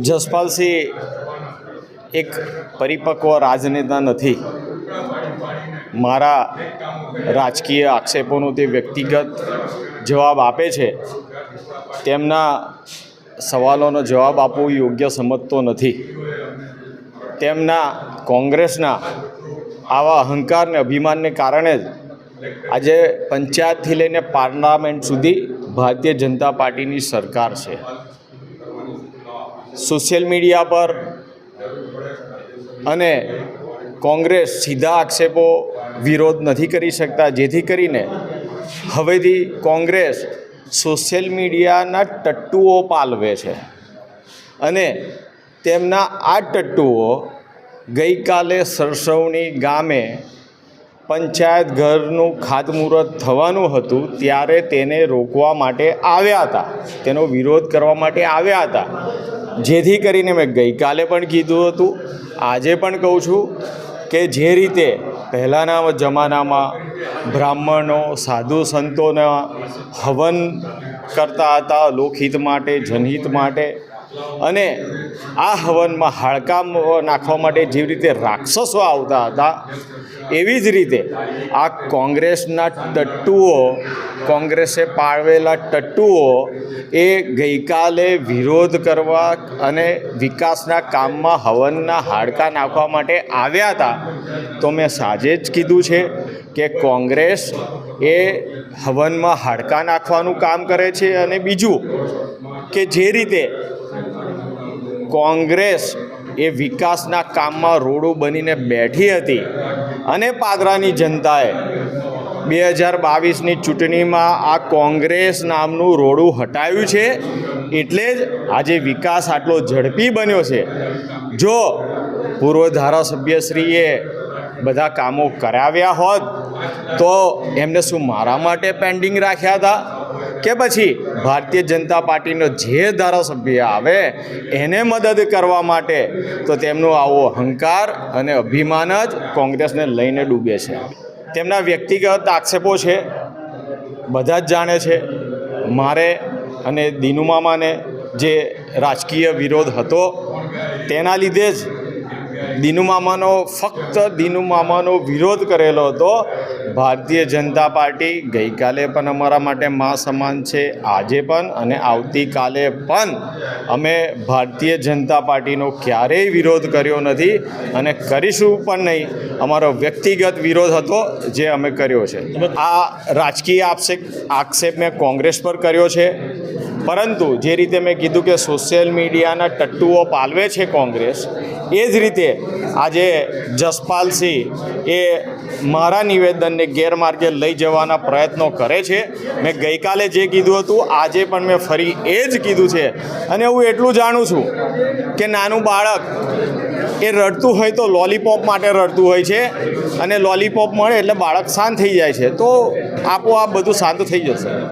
જસપાલસિંહ એક પરિપક્વ રાજનેતા નથી. મારા રાજકીય આક્ષેપોનો તે વ્યક્તિગત જવાબ આપે છે. તેમના સવાલોનો જવાબ આપવો યોગ્ય સમજતો નથી. તેમના કોંગ્રેસના આવા અહંકાર ને અભિમાનને કારણે જ આજે પંચાયતથી લઈને પાર્લામેન્ટ સુધી ભારતીય જનતા પાર્ટીની સરકાર છે. સોશિયલ મીડિયા પર અને કોંગ્રેસ સીધા આક્ષેપો વિરોધ નથી કરી શકતા, જેથી કરીને હવેથી કોંગ્રેસ સોશિયલ મીડિયાના ટટ્ટુઓ પાલવે છે. અને તેમના આ ટટ્ટુઓ ગઈકાલે સરસવણી ગામે પંચાયત ઘરનું ખાતમુહૂર્ત થવાનું હતું, ત્યારે તેને રોકવા માટે આવ્યા હતા. તેનો વિરોધ કરવા માટે આવ્યા હતા. જેથી કરીને મેં ગઈકાલે પણ કીધું હતું, આજે પણ કહું છું કે જે રીતે પહેલાંના જમાનામાં બ્રાહ્મણો, સાધુ સંતોના હવન કરતા હતા લોકહિત માટે, જનહિત માટે, અને આ હવનમાં હાડકા નાખવા માટે જેવી રીતે રાક્ષસો આવતા હતા, એવી જ રીતે આ કોંગ્રેસના ટટ્ટુઓ, કોંગ્રેસે પાળવેલા ટટ્ટુઓ એ ગઈકાલે વિરોધ કરવા અને વિકાસના કામમાં હવનના હાડકા નાખવા માટે આવ્યા હતા. તો મેં સાજે જ કીધું છે કે કોંગ્રેસ એ હવનમાં હાડકા નાખવાનું કામ કરે છે અને બીજું કે જે રીતે કોંગ્રેસ એ વિકાસના કામમાં રોડું બનીને બેઠી હતી. અને પાદરાની જનતાએ બે હજાર બાવીસની ચૂંટણીમાં આ કોંગ્રેસ નામનું રોડું હટાવ્યું છે. એટલે જ આજે વિકાસ આટલો ઝડપી બન્યો છે. જો પૂર્વ ધારાસભ્યશ્રીએ બધા કામો કરાવ્યા હોત, તો એમને શું મારા માટે પેન્ડિંગ રાખ્યા હતા? કે પછી ભારતીય જનતા પાર્ટીનો જે ધારાસભ્ય આવે, એને મદદ કરવા માટે તો તેમનો આવો અહંકાર અને અભિમાન જ કોંગ્રેસને લઈને ડૂબે છે. તેમના વ્યક્તિગત આક્ષેપો છે, બધા જ જાણે છે, મારે અને દીનુ મામાને જે રાજકીય વિરોધ હતો, તેના લીધે જ દીનુ મામાનો ફક્ત દીનુ મામાનો વિરોધ કરેલો હતો. ભારતીય જનતા પાર્ટી ગઈકાલે પણ અમારા માટે મા સમાન છે, આજે પણ અને આવતીકાલે પણ. અમે ભારતીય જનતા પાર્ટીનો ક્યારેય વિરોધ કર્યો નથી અને કરીશું પણ નહીં. અમારો વ્યક્તિગત વિરોધ હતો જે અમે કર્યો છે. આ રાજકીય આક્ષેપ આક્ષેપ મેં કોંગ્રેસ પર કર્યો છે. પરંતુ જે રીતે મેં કીધું કે સોશિયલ મીડિયાના ટટ્ટુઓ પાલવે છે કોંગ્રેસ, એ જ રીતે આજે જસપાલસિંહ એ મારા નિવેદનને ગેરમાર્ગે લઈ જવાના પ્રયત્નો કરે છે. મેં ગઈકાલે જે કીધું હતું, આજે પણ મેં ફરી એ જ કીધું છે. અને હું એટલું જાણું છું કે નાનું બાળક એ રડતું હોય તો લોલીપોપ માટે રડતું હોય છે અને લોલીપોપ મળે એટલે બાળક શાંત થઈ જાય છે. તો આપોઆપ બધું શાંત થઈ જશે.